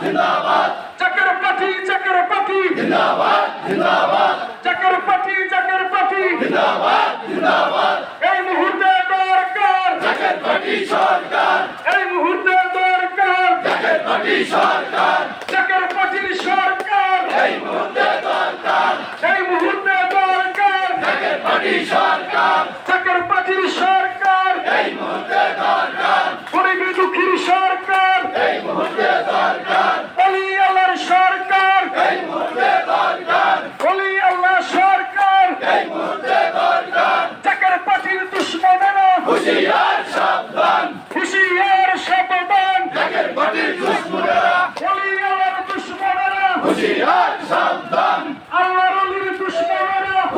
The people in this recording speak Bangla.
जिंदाबाद चक्रपति चक्रपति जिंदाबाद जिंदाबाद चक्रपति चक्रपति जिंदाबाद जिंदाबाद এই মুহূর্তে দরকার চক্রপতি সরকার সরকার হুশিয়ার সাবধান। হুশিয়ার সাবধান। দেখেন পাটির দুশ্মনেরা। হুশিয়ার সাবধান।